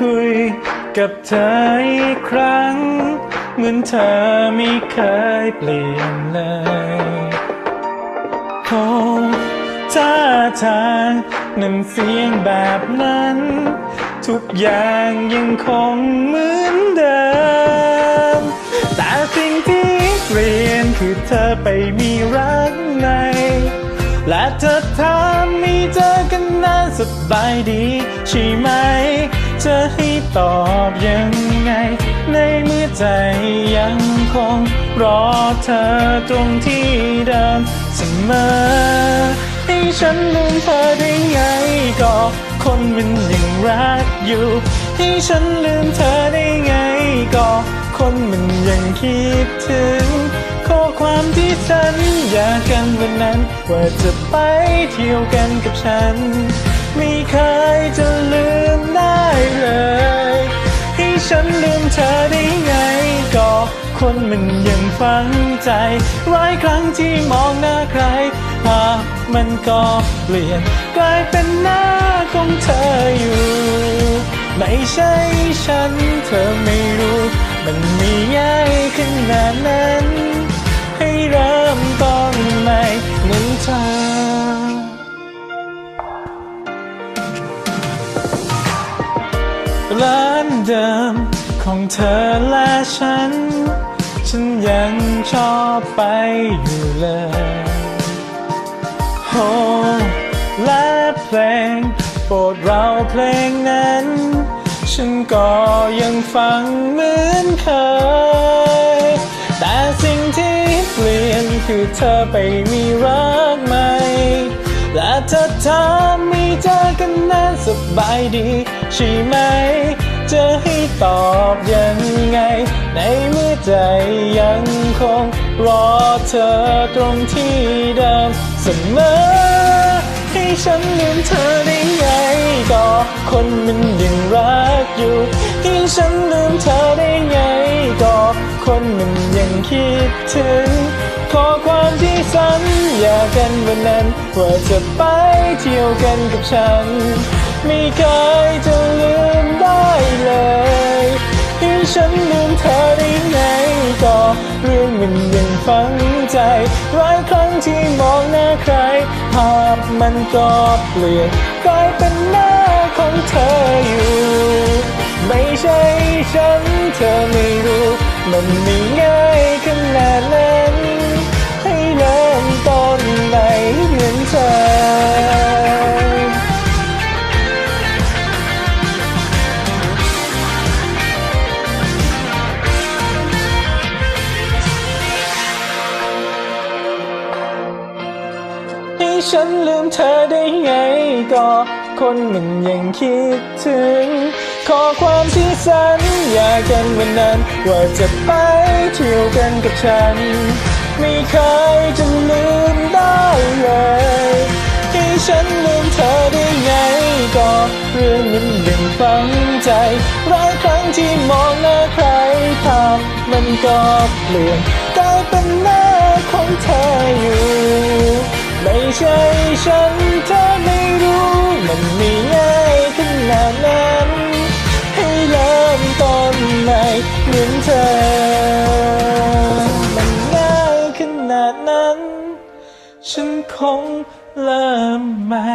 คุยกับเธออีกครั้ง เหมือนเธอไม่เคยเปลี่ยนเลยโอ้ท่าทางน้ำเสียงแบบนั้น ทุกอย่างยังคงเหมือนเดิม แต่สิ่งที่เปลี่ยนคือเธอไปมีรักใหม่และเธอถามมีเจอกันนานสบายดีใช่ไหม จะให้ตอบยังไง ในเมื่อใจยังคง รอเธอตรงที่เดิมเสมอให้ฉันลืมเธอได้ไงก็คนมันยังรักอยู่ ให้ฉันลืมเธอได้ไงก็คนมันยังคิดถึง ข้อความที่ฉันอยากกันวันนั้น ว่าจะไปเที่ยวกันกับฉัน ไม่เคยจะลืมได้ เธอได้ไงก็คนมันยังฝังใจร้อยครั้งที่มองหน้าใครภาพมันก็เปลี่ยน กลายเป็นหน้าของเธออยู่ ไม่ใช่ฉันเธอไม่รู้ มันมีง่ายขนาดนั้น ให้เริ่มต้นใหม่เหมือนเธอร้านเดิม ของเธอและฉัน ฉันยังชอบไปอยู่เลยโอ้และเพลงโปรดเราเพลงนั้น ฉันก็ยังฟังเหมือนเคย แต่สิ่งที่เปลี่ยนคือเธอไปมีรักใหม่และเธอถามมีเจอกันนานสบายดีใช่ไหม จะให้ตอบยังไง ในเมื่อใจยังคง รอเธอตรงที่เดิมเสมอ ให้ฉันลืมเธอได้ไงก็คนมันยังรักอยู่ให้ฉันลืมเธอได้ไงก็คนมันยังคิดถึงขอความที่สัญญากันวันนั้นว่าจะไปเที่ยวกันกับฉัน ไม่เคยจะ ฉันลืมเธอได้ไงก็เรื่องมันยังฝังใจร้อยครั้งที่มองหน้าใครภาพมันก็เปลี่ยนกลายเป็นหน้าของเธออยู่ ไม่ใช่ฉันเธอไม่รู้ มันไม่ง่าย ให้ฉันลืมเธอได้ไงก็คนมันยังคิดถึง ขอความที่สัญญากันวันนั้น ว่าจะไปเที่ยวกันกับฉัน ไม่เคยจะลืมได้เลยให้ฉันลืมเธอได้ไงก็เรื่องมันยังฝังใจร้อยครั้งที่มองหน้าใครภาพมันก็เปลี่ยนกลายเป็นหน้าของเธออยู่ ไม่ใช่ฉันเธอไม่รู้ มันไม่ง่ายขนาดนั้นให้เริ่มต้นใหม่เหมือนเธอ มันง่ายขนาดนั้น ฉันคงเริ่มใหม่